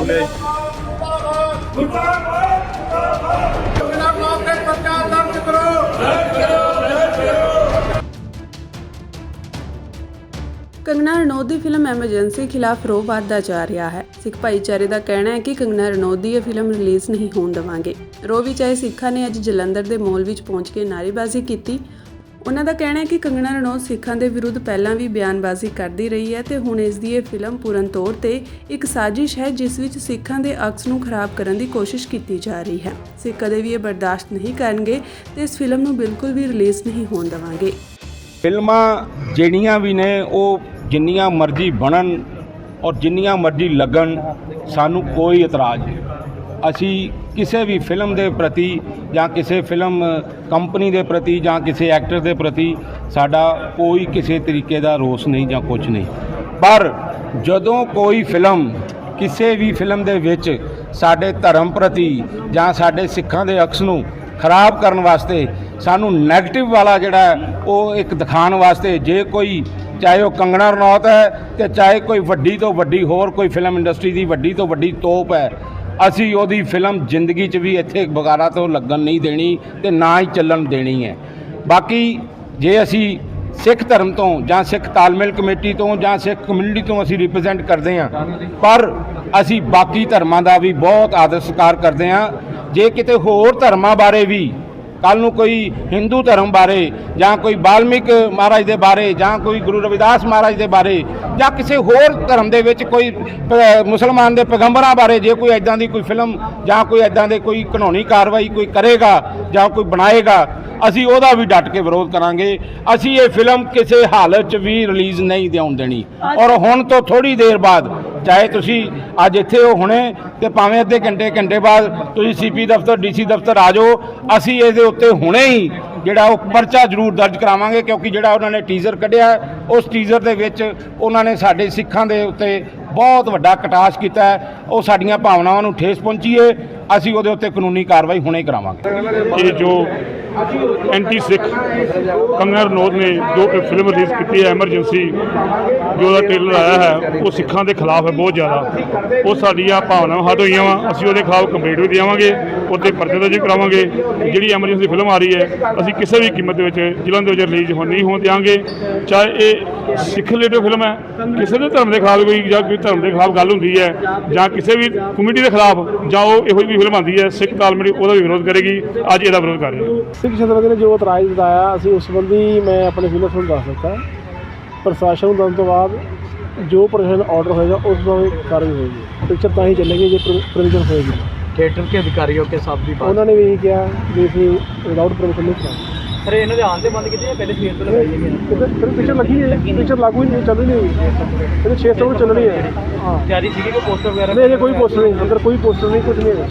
ਬੋਲੇ ਕੰਗਨਾ ਰਣੌਤ ਦੀ film emergency ਖਿਲਾਫ ਰੋਹ ਵੱਧਦਾ ਜਾ ਰਿਹਾ ਹੈ। ਸਿੱਖ ਭਾਈਚਾਰੇ ਦਾ ਕਹਿਣਾ ਹੈ ਕਿ ਕੰਗਨਾ ਰਣੌਤ ਦੀ ਇਹ ਫਿਲਮ ਰਿਲੀਜ਼ ਨਹੀਂ ਹੋਣ ਦੇਵਾਂਗੇ। ਰੋਹ ਵਿੱਚ ਆਏ ਸਿੱਖਾਂ ਨੇ ਅੱਜ ਜਲੰਧਰ ਦੇ ਮੋਲ ਵਿੱਚ ਪਹੁੰਚ ਕੇ ਨਾਅਰੇਬਾਜ਼ੀ ਕੀਤੀ ਉਹਨਾਂ ਦਾ ਕਹਿਣਾ ਹੈ ਕਿ ਕੰਗਣਾ ਰਣੌਤ ਸਿੱਖਾਂ ਦੇ ਵਿਰੁੱਧ ਪਹਿਲਾਂ ਵੀ ਬਿਆਨਬਾਜ਼ੀ ਕਰਦੀ ਰਹੀ ਹੈ ਤੇ ਹੁਣ ਇਸ ਦੀ ਇਹ ਫਿਲਮ ਪੂਰਨ ਤੌਰ ਤੇ ਇੱਕ ਸਾਜ਼ਿਸ਼ ਹੈ, ਜਿਸ ਵਿੱਚ ਸਿੱਖਾਂ ਦੇ ਅਕਸ ਨੂੰ ਖਰਾਬ ਕਰਨ ਦੀ ਕੋਸ਼ਿਸ਼ ਕੀਤੀ ਜਾ ਰਹੀ ਹੈ। ਸਿੱਖ ਕਦੇ ਵੀ ਇਹ ਬਰਦਾਸ਼ਤ ਨਹੀਂ ਕਰਨਗੇ ਤੇ ਇਸ ਫਿਲਮ ਨੂੰ ਬਿਲਕੁਲ ਵੀ ਰਿਲੀਜ਼ ਨਹੀਂ ਹੋਣ ਦੇਵਾਂਗੇ। ਫਿਲਮਾਂ ਜਿਹੜੀਆਂ ਵੀ ਨੇ, ਉਹ ਜਿੰਨੀਆਂ ਮਰਜ਼ੀ ਬਣਨ ਔਰ ਜਿੰਨੀਆਂ ਮਰਜ਼ੀ ਲੱਗਣ, ਸਾਨੂੰ ਕੋਈ ਇਤਰਾਜ਼ ਨਹੀਂ। ਅਸੀਂ ਕਿਸੇ ਵੀ ਫਿਲਮ ਦੇ ਪ੍ਰਤੀ ਜਾਂ ਕਿਸੇ ਫਿਲਮ ਕੰਪਨੀ ਦੇ ਪ੍ਰਤੀ ਜਾਂ ਕਿਸੇ ਐਕਟਰ ਦੇ ਪ੍ਰਤੀ ਸਾਡਾ ਕੋਈ ਕਿਸੇ ਤਰੀਕੇ ਦਾ ਰੋਸ ਨਹੀਂ ਜਾਂ ਕੁਝ ਨਹੀਂ। ਪਰ ਜਦੋਂ ਕੋਈ ਫਿਲਮ ਕਿਸੇ ਵੀ ਫਿਲਮ ਦੇ ਵਿੱਚ ਸਾਡੇ ਧਰਮ ਪ੍ਰਤੀ ਜਾਂ ਸਾਡੇ ਸਿੱਖਾਂ ਦੇ ਅਕਸ ਨੂੰ ਖਰਾਬ ਕਰਨ ਵਾਸਤੇ ਸਾਨੂੰ 네ਗੇਟਿਵ ਵਾਲਾ ਜਿਹੜਾ ਉਹ ਇੱਕ ਦਿਖਾਉਣ ਵਾਸਤੇ ਜੇ ਕੋਈ ਚਾਹੇ ਉਹ ਕੰਗਣਾ ਰਣੌਤ ਹੈ ਤੇ ਚਾਹੇ ਕੋਈ ਵੱਡੀ ਤੋਂ ਵੱਡੀ ਹੋਰ ਕੋਈ ਫਿਲਮ ਇੰਡਸਟਰੀ ਦੀ ਵੱਡੀ ਤੋਂ ਵੱਡੀ ਤੋਪ ਹੈ ਅਸੀਂ ਉਹਦੀ ਫਿਲਮ ਜ਼ਿੰਦਗੀ 'ਚ ਵੀ ਇੱਥੇ ਬਗਾਰਾ ਤੋਂ ਲੱਗਣ ਨਹੀਂ ਦੇਣੀ ਤੇ ਨਾ ਹੀ ਚੱਲਣ ਦੇਣੀ ਹੈ। ਬਾਕੀ ਜੇ ਅਸੀਂ ਸਿੱਖ ਧਰਮ ਤੋਂ ਜਾਂ ਸਿੱਖ ਤਾਲਮੇਲ ਕਮੇਟੀ ਤੋਂ ਜਾਂ ਸਿੱਖ ਕਮਿਊਨਿਟੀ ਤੋਂ ਅਸੀਂ ਰਿਪਰੈਜ਼ੈਂਟ ਕਰਦੇ ਹਾਂ, ਪਰ ਅਸੀਂ ਬਾਕੀ ਧਰਮਾਂ ਦਾ ਵੀ ਬਹੁਤ ਆਦਰ ਸਤਿਕਾਰ ਕਰਦੇ ਹਾਂ। ਜੇ ਕਿਤੇ ਹੋਰ ਧਰਮਾਂ ਬਾਰੇ ਵੀ ਕੱਲ ਨੂੰ ਕੋਈ ਹਿੰਦੂ ਧਰਮ ਬਾਰੇ ਜਾਂ ਕੋਈ ਬਾਲਮਿਕ ਮਹਾਰਾਜ ਦੇ ਬਾਰੇ ਜਾਂ ਕੋਈ ਗੁਰੂ ਰਵਿਦਾਸ ਮਹਾਰਾਜ ਦੇ ਬਾਰੇ ਜਾਂ ਕਿਸੇ ਹੋਰ ਧਰਮ ਦੇ ਵਿੱਚ ਕੋਈ ਮੁਸਲਮਾਨ ਦੇ ਪੈਗੰਬਰਾਂ ਬਾਰੇ ਜੇ ਕੋਈ ਐਦਾਂ ਦੀ ਕੋਈ ਫਿਲਮ ਜਾਂ ਕੋਈ ਐਦਾਂ ਦੇ ਕੋਈ ਕਾਨੂੰਨੀ ਕਾਰਵਾਈ ਕੋਈ ਕਰੇਗਾ ਜਾਂ ਕੋਈ ਬਣਾਏਗਾ ਅਸੀਂ ਉਹਦਾ ਵੀ ਡਟ ਕੇ ਵਿਰੋਧ ਕਰਾਂਗੇ। ਅਸੀਂ ਇਹ ਫਿਲਮ ਕਿਸੇ ਹਾਲਤ 'ਚ ਵੀ ਰਿਲੀਜ਼ ਨਹੀਂ ਦੇਉਣ ਦੇਣੀ। ਔਰ ਹੁਣ ਤੋਂ ਥੋੜੀ ਦੇਰ ਬਾਅਦ ਚਾਹੇ ਤੁਸੀਂ ਅੱਜ ਇੱਥੇ ਹੋ ਹੁਣੇ ਤੇ ਭਾਵੇਂ ਅੱਧੇ ਘੰਟੇ ਘੰਟੇ ਬਾਅਦ ਤੁਸੀਂ ਸੀਪੀ ਦਫ਼ਤਰ ਡੀਸੀ ਦਫ਼ਤਰ ਆ ਜਾਓ, ਅਸੀਂ ਇਹਦੇ ਉੱਤੇ ਹੁਣੇ ਹੀ ਜਿਹੜਾ ਉਹ ਪਰਚਾ ਜ਼ਰੂਰ ਦਰਜ ਕਰਾਵਾਂਗੇ ਕਿਉਂਕਿ ਜਿਹੜਾ ਉਹਨਾਂ ਨੇ ਟੀਜ਼ਰ ਕੱਢਿਆ, ਉਸ ਟੀਜ਼ਰ ਦੇ ਵਿੱਚ ਉਹਨਾਂ ਨੇ ਸਾਡੇ ਸਿੱਖਾਂ ਦੇ ਉੱਤੇ ਬਹੁਤ ਵੱਡਾ ਕਟਾਸ਼ ਕੀਤਾ ਹੈ, ਉਹ ਸਾਡੀਆਂ ਭਾਵਨਾਵਾਂ ਨੂੰ ਠੇਸ ਪਹੁੰਚੀ ਹੈ ਅਸੀਂ ਉਹਦੇ ਉੱਤੇ ਕਾਨੂੰਨੀ ਕਾਰਵਾਈ ਹੁਣੇ ਕਰਾਵਾਂਗੇ। ਇਹ ਜੋ ਐਂਟੀ ਸਿੱਖ ਕੰਗਨਾ ਰਣੌਤ ਨੇ ਜੋ ਫਿਲਮ ਰਿਲੀਜ਼ ਕੀਤੀ ਹੈ ਐਮਰਜੈਂਸੀ ਜੋ ਉਹਦਾ ਟ੍ਰੇਲਰ ਆਇਆ ਹੈ, ਉਹ ਸਿੱਖਾਂ ਦੇ ਖਿਲਾਫ ਹੈ ਬਹੁਤ ਜ਼ਿਆਦਾ। ਉਹ ਸਾਡੀਆਂ ਭਾਵਨਾਵਾਂ ਹੱਦ ਹੋਈਆਂ ਵਾ, ਅਸੀਂ ਉਹਦੇ ਖਿਲਾਫ ਕੰਪਲੇਂਟ ਵੀ ਦੇਵਾਂਗੇ, ਉਹਦੇ ਪਰਚੇ ਦਰਜ ਕਰਾਵਾਂਗੇ। ਜਿਹੜੀ ਐਮਰਜੈਂਸੀ ਫਿਲਮ ਆ ਰਹੀ ਹੈ, ਅਸੀਂ ਕਿਸੇ ਵੀ ਕੀਮਤ ਦੇ ਵਿੱਚ ਜ਼ਿਲ੍ਹਾ ਦੇ ਵਿੱਚ ਰਿਲੀਜ਼ ਹੋਣ ਨਹੀਂ ਹੋਣ ਦਿਆਂਗੇ। ਚਾਹੇ ਇਹ ਸਿੱਖ ਰਿਲੇਟਿਵ ਫਿਲਮ ਹੈ, ਕਿਸੇ ਦੇ ਧਰਮ ਦੇ ਖਿਲਾਫ ਕੋਈ ਜਾਂ ਕੋਈ ਧਰਮ ਦੇ ਖਿਲਾਫ ਗੱਲ ਹੁੰਦੀ ਹੈ, ਜਾਂ ਕਿਸੇ ਵੀ ਕਮਿਊਨਿਟੀ ਦੇ ਖਿਲਾਫ, ਜਾਂ ਉਹ ਇਹੋ ਜਿਹੀ ਫਿਲਮ ਆਉਂਦੀ ਹੈ, ਸਿੱਖ ਤਾਲਮੇਲ ਉਹਦਾ ਵੀ ਵਿਰੋਧ ਕਰੇਗੀ, ਅੱਜ ਇਹਦਾ ਵਿਰੋਧ ਕਰ ਰਹੇ ਹਾਂ। ਸਿੱਖ ਸ਼ਤਰਜ ਨੇ ਜੋ ਇਤਰਾਜ਼ ਜਤਾਇਆ ਅਸੀਂ ਉਸ ਸੰਬੰਧੀ ਮੈਂ ਆਪਣੇ ਜ਼ਿਲ੍ਹੇ ਨੂੰ ਦੱਸ ਦਿੱਤਾ। ਪ੍ਰਸ਼ਾਸਨ ਨੂੰ ਦੱਸਣ ਤੋਂ ਬਾਅਦ ਜੋ ਪ੍ਰਸ਼ਾਸਨ ਆਰਡਰ ਹੋਏਗਾ ਉਸ ਤੋਂ ਕਾਰਵਾਈ ਹੋਏਗੀ। ਪਿਕਚਰ ਤਾਂ ਹੀ ਚੱਲੇਗੀ ਜੇ ਪ੍ਰੋਵੀਜ਼ਨ ਹੋਏਗੀ। ਥੀਏਟਰ ਕੇ ਅਧਿਕਾਰੀਆਂ ਕੇ ਸਾਥ ਵੀ ਬਾਤ। ਉਹਨਾਂ ਨੇ ਵੀ ਇਹੀ ਕਿਹਾ ਵੀ ਅਸੀਂ ਵਿਦਆਊਟ ਪ੍ਰੋਵੀਜ਼ਨ ਨਹੀਂ ਕਰਾਂਗੇ। ਸਰ ਇਹਨਾਂ ਦੇ ਆਉਣ ਤੇ ਬੰਦ ਕੀਤੀ ਪਹਿਲੇ ਫੇਰ ਤੋਂ ਲਗਾਈ ਗਈ ਹੈ? ਫਿਰ ਪਿਕਚਰ ਲੱਗੀ ਹੈ। ਪਿਕਚਰ ਲਾਗੂ ਹੀ ਨਹੀਂ ਚੱਲ ਨਹੀਂ ਹੋਈ ਇਹਦੇ 600 ਤੋਂ ਚੱਲਣੀ ਹੈ। ਹਾਂ ਤਿਆਰੀ ਸੀਗੀ ਕੋਈ ਪੋਸਟਰ ਵਗੈਰਾ? ਨਹੀਂ ਕੋਈ ਪੋਸਟਰ ਨਹੀਂ। ਅੰਦਰ ਕੋਈ ਪੋਸਟਰ ਨਹੀਂ ਕੁਝ ਨਹੀਂ ਹੈ